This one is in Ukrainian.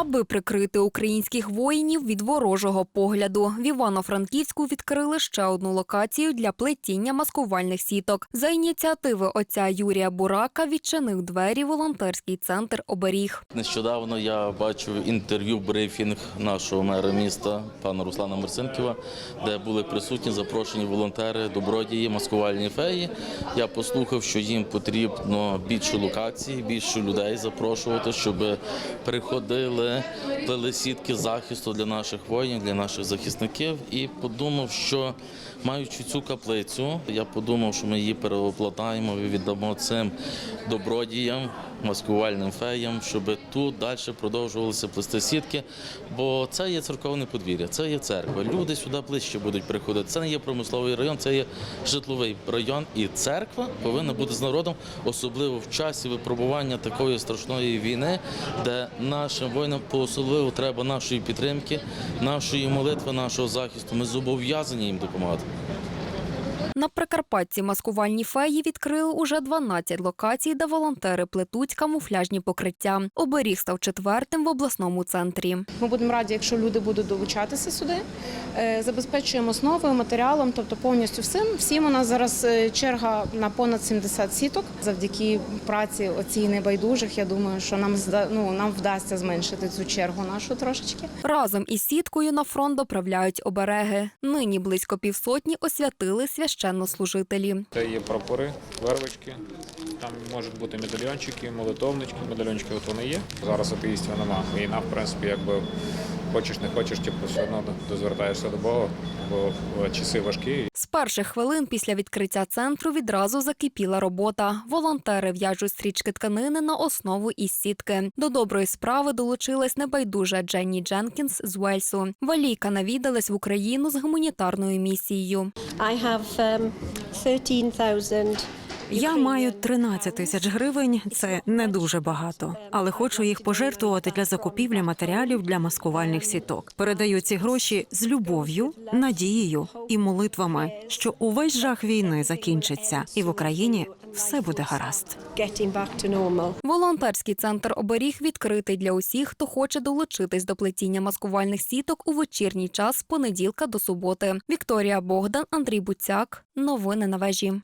Аби прикрити українських воїнів від ворожого погляду, в Івано-Франківську відкрили ще одну локацію для плетіння маскувальних сіток. За ініціативи отця Юрія Бурака відчинив двері волонтерський центр оберіг. Нещодавно я бачив інтерв'ю брифінг нашого мера міста пана Руслана Марцинківа, де були присутні запрошені волонтери, добродії, маскувальні феї. Я послухав, що їм потрібно більше локацій, більше людей запрошувати, щоб приходили, плели сітки захисту для наших воїнів, для наших захисників. І подумав, що маючи цю каплицю, я подумав, що ми її переоплатаємо і віддамо цим добродіям, маскувальним феям, щоб тут далі продовжувалися плести сітки. Бо це є церковне подвір'я, це є церква. Люди сюди ближче будуть приходити. Це не є промисловий район, це є житловий район. І церква повинна бути з народом, особливо в часі випробування такої страшної війни, де нашим воїнам особливо треба нашої підтримки, нашої молитви, нашого захисту. Ми зобов'язані їм допомагати. На Прикарпатті маскувальні феї відкрили уже 12 локацій, де волонтери плетуть камуфляжні покриття. Оберіг став четвертим в обласному центрі. Ми будемо раді, якщо люди будуть долучатися сюди. Е, Забезпечуємо основою, матеріалом, тобто повністю всім. Всім у нас зараз е, черга на понад 70 сіток. Завдяки праці оцій небайдужих. Я думаю, що нам ну, нам вдасться зменшити цю чергу нашу трошечки. Разом із сіткою на фронт доправляють обереги. Нині близько півсотні освятили священнослужителі. Це є прапори, вервочки. там можуть бути медальйончики, молитовнички, медальйончики от вони є. Зараз атеїстів нема. Війна, в принципі, якби хочеш не хочеш, типу, все одно дозвертаєшся до Бога, бо часи важкі. Перших хвилин після відкриття центру відразу закипіла робота. Волонтери в'яжуть стрічки тканини на основу із сітки. До доброї справи долучилась небайдужа Дженні Дженкінс з Уельсу. Валійка навідалась в Україну з гуманітарною місією. I have um, 13,000 Я маю 13 тисяч гривень. Це не дуже багато, але хочу їх пожертвувати для закупівлі матеріалів для маскувальних сіток. Передаю ці гроші з любов'ю, надією і молитвами, що увесь жах війни закінчиться, і в Україні все буде гаразд. Волонтерський центр оберіг відкритий для усіх, хто хоче долучитись до плетіння маскувальних сіток у вечірній час з понеділка до суботи. Вікторія Богдан, Андрій Буцяк. Новини на вежі.